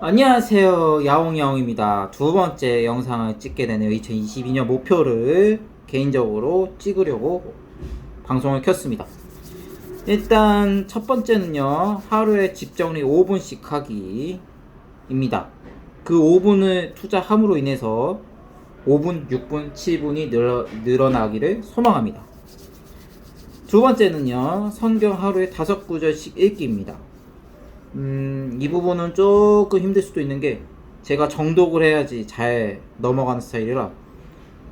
안녕하세요. 야옹야옹입니다. 두 번째 영상을 찍게 되네요. 2022년 목표를 개인적으로 찍으려고 방송을 켰습니다. 일단 첫 번째는요. 하루에 집 정리 5분씩 하기 입니다. 그 5분을 투자함으로 인해서 5분, 6분, 7분이 늘어, 늘어나기를 소망합니다. 두 번째는요. 성경 하루에 다섯 구절씩 읽기입니다 음, 이 부분은 조금 힘들 수도 있는 게 제가 정독을 해야지 잘 넘어가는 스타일이라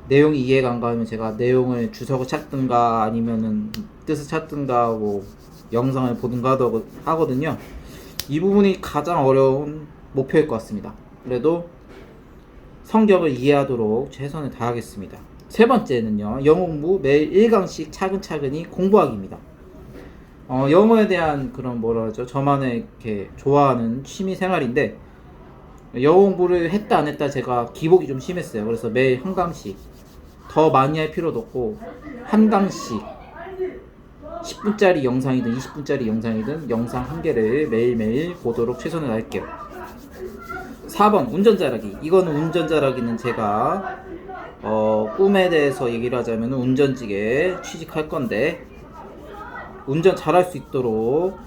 내용이 이해가 안 가면 제가 내용을 주석을 찾든가 아니면은 뜻을 찾든가 하고 영상을 보든가 하거든요. 이 부분이 가장 어려운 목표일 것 같습니다. 그래도 성경을 이해하도록 최선을 다하겠습니다. 세 번째는요, 영어 공부 매일 1강씩 차근차근히 공부하기입니다. 어, 영어에 대한 그런 뭐라 하죠? 저만의 이렇게 좋아하는 취미 생활인데 영어 공부를 했다 안 했다 제가 기복이 좀 심했어요. 그래서 매일 한 강씩 더 많이 할 필요도 없고 한 강씩 10분짜리 영상이든 20분짜리 영상이든 영상 한 개를 매일매일 보도록 최선을 다할게요. 4번 운전 잘하기. 이거는 운전 잘하기는 제가 어, 꿈에 대해서 얘기를 하자면 운전직에 취직할 건데 운전 잘할 수 있도록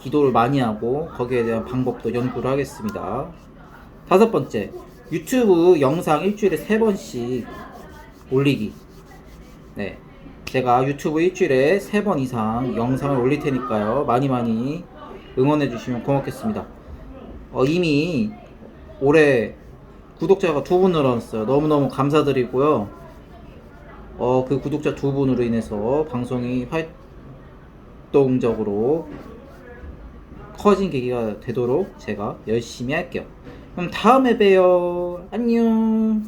기도를 많이 하고 거기에 대한 방법도 연구를 하겠습니다. 다섯 번째, 유튜브 영상 일주일에 세 번씩 올리기. 네. 제가 유튜브 일주일에 세 번 이상 영상을 올릴 테니까요. 많이 많이 응원해 주시면 고맙겠습니다. 어, 이미 올해 구독자가 두 분 늘어났어요. 너무너무 감사드리고요. 어, 그 구독자 두 분으로 인해서 방송이 활 동적으로 커진 계기가 되도록 제가 열심히 할게요. 그럼 다음에 봬요. 안녕.